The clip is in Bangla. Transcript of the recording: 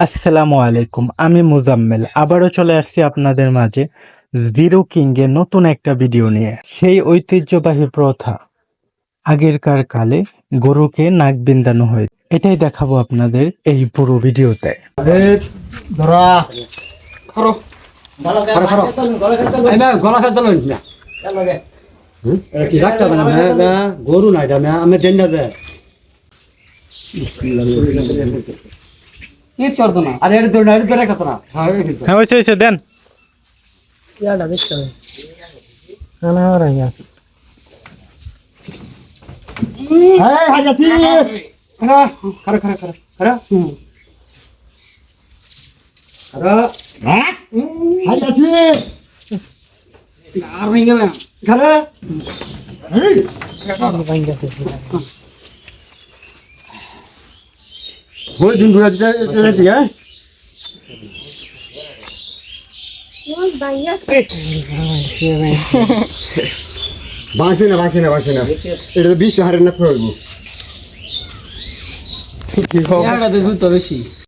আসসালামু আলাইকুম আমি মুজাম্মেল। আবারও চলে আসছি আপনাদের মাঝে জিরো কিং এর নতুন একটা ভিডিও নিয়ে। সেই ঐতিহ্যবাহী প্রথা আগেরকার কালে গরুকে নাক বিন্দানো হয় এটাই দেখাবো আপনাদের এই পুরো ভিডিওতে। ধরা। খারো খারো খারো এই না গলা খাতে লইন না। হুম? এটা কি রাখতে হবে না মে মে গরু না এটা আমি এই চর্দ না আরে দৌড় না দৌড়ে খাতো না। হ্যাঁ। হ্যাঁ খারা খারা খারা খারা খারা। হুম। খারা। আর ভেঙে খারা। এই। ওই দিন দুয়া দিতে এটা দিয়া বাঁচে না বাঁচে না বাঁচে না। এটা তো বৃষ্টি হারে না তো বেশি।